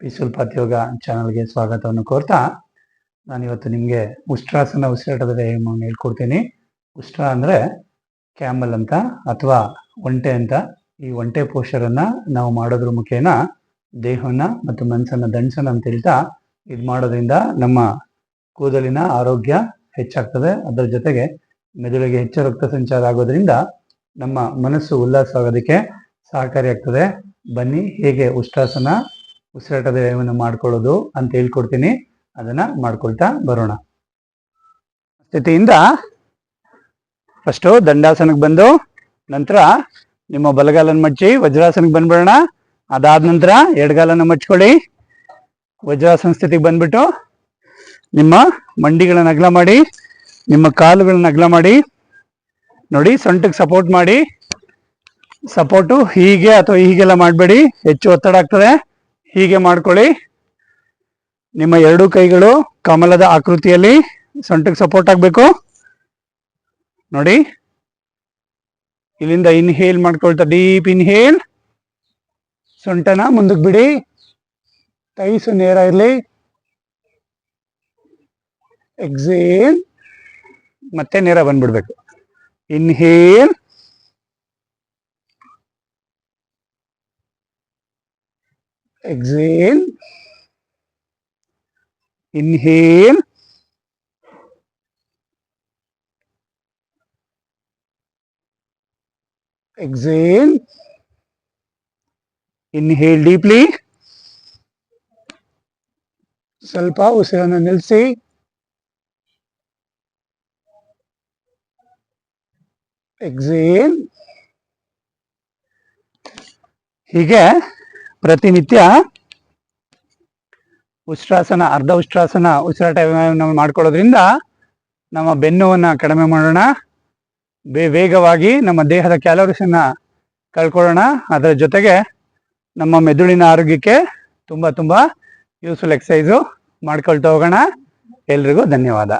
Peaceful ಪಾತ್ಯೋಗ ಚಾನಲ್ಗೆ ಸ್ವಾಗತವನ್ನು ಕೋರ್ತಾ ನಾನು ಇವತ್ತು ನಿಮಗೆ ಉಷ್ಟ್ರಾಸನ ಉಸಿರಾಟದ ವ್ಯಾಯಾಮವನ್ನು ಹೇಳ್ಕೊಡ್ತೀನಿ. ಉಷ್ಟ್ರ ಅಂದರೆ ಕ್ಯಾಮಲ್ ಅಂತ ಅಥವಾ ಒಂಟೆ ಅಂತ. ಈ ಒಂಟೆ ಪೋಷರನ್ನು ನಾವು ಮಾಡೋದ್ರ ಮುಖೇನ ದೇಹವನ್ನ ಮತ್ತು ಮನಸ್ಸನ್ನು ದಂಡ್ಸನ ಅಂತ ಹೇಳ್ತಾ, ಇದು ಮಾಡೋದ್ರಿಂದ ನಮ್ಮ ಕೂದಲಿನ ಆರೋಗ್ಯ ಹೆಚ್ಚಾಗ್ತದೆ. ಅದರ ಜೊತೆಗೆ ಮೆದುಳಿಗೆ ಹೆಚ್ಚು ರಕ್ತ ಸಂಚಾರ ಆಗೋದ್ರಿಂದ ನಮ್ಮ ಮನಸ್ಸು ಉಲ್ಲಾಸ ಆಗೋದಕ್ಕೆ ಸಹಕಾರಿಯಾಗ್ತದೆ. ಬನ್ನಿ, ಹೇಗೆ ಉಷ್ಟ್ರಾಸನ ಉಸಿರಾಟದ ವ್ಯಾಯಾಮವನ್ನು ಮಾಡ್ಕೊಳ್ಳೋದು ಅಂತ ಹೇಳ್ಕೊಡ್ತೀನಿ. ಅದನ್ನ ಮಾಡ್ಕೊಳ್ತಾ ಬರೋಣ. ಸ್ಥಿತಿಯಿಂದ ಫಸ್ಟು ದಂಡಾಸನಕ್ಕೆ ಬಂದು ನಂತರ ನಿಮ್ಮ ಬಲಗಾಲನ್ನು ಮಚ್ಚಿ ವಜ್ರಾಸನಕ್ಕೆ ಬಂದ್ಬಿಡೋಣ. ಅದಾದ ನಂತರ ಎಡಗಾಲನ್ನು ಮಚ್ಕೊಳ್ಳಿ ವಜ್ರಾಸನ ಸ್ಥಿತಿಗೆ ಬಂದ್ಬಿಟ್ಟು ನಿಮ್ಮ ಮಂಡಿಗಳನ್ನ ಅಗಲ ಮಾಡಿ, ನಿಮ್ಮ ಕಾಲುಗಳನ್ನ ಅಗಲ ಮಾಡಿ, ನೋಡಿ ಸೊಂಟಕ್ಕೆ ಸಪೋರ್ಟ್ ಮಾಡಿ. ಸಪೋರ್ಟು ಹೀಗೆ ಅಥವಾ ಹೀಗೆಲ್ಲ ಮಾಡಬೇಡಿ. ಹೆಚ್ಚು ಒತ್ತಡ ಆಗ್ತದೆ. ಹೀಗೆ ಮಾಡ್ಕೊಳ್ಳಿ. ನಿಮ್ಮ ಎರಡು ಕೈಗಳು ಕಮಲದ ಆಕೃತಿಯಲ್ಲಿ ಸೊಂಟಕ್ಕೆ ಸಪೋರ್ಟ್ ಆಗಬೇಕು. ನೋಡಿ. ಇಲ್ಲಿಂದ ಇನ್ಹೇಲ್ ಮಾಡ್ಕೊಳ್ತಾ ಡೀಪ್ ಇನ್ಹೇಲ್ ಸೊಂಟನ ಮುಂದಕ್ಕೆ ಬಿಡಿ. ತೈಸು ನೇರ ಇರಲಿ. ಎಕ್ಸೇಲ್ ಮತ್ತೆ ನೇರ ಬಂದ್ಬಿಡ್ಬೇಕು. Inhale exhale inhale exhale inhale deeply ಸ್ವಲ್ಪ ಉಸಿರನ್ನು ನಿಲ್ಲಿಸಿ ಎಕ್ಸೇಲ್ ಹೀಗೆ ಪ್ರತಿನಿತ್ಯ ಉಷ್ಟ್ರಾಸನ, ಅರ್ಧ ಉಷ್ಟ್ರಾಸನ ಉಸಿರಾಟ ವ್ಯಾಯಾಮ ಮಾಡ್ಕೊಳ್ಳೋದ್ರಿಂದ ನಮ್ಮ ಬೆನ್ನುವನ್ನು ಕಡಿಮೆ ಮಾಡೋಣ. ಬೇ, ವೇಗವಾಗಿ ನಮ್ಮ ದೇಹದ ಕ್ಯಾಲೋರೀಸನ್ನ ಕಳ್ಕೊಳ್ಳೋಣ. ಅದರ ಜೊತೆಗೆ ನಮ್ಮ ಮೆದುಳಿನ ಆರೋಗ್ಯಕ್ಕೆ ತುಂಬ ತುಂಬ ಯೂಸ್ಫುಲ್ ಎಕ್ಸಸೈಸು ಮಾಡ್ಕೊಳ್ತಾ ಹೋಗೋಣ. ಎಲ್ರಿಗೂ ಧನ್ಯವಾದ.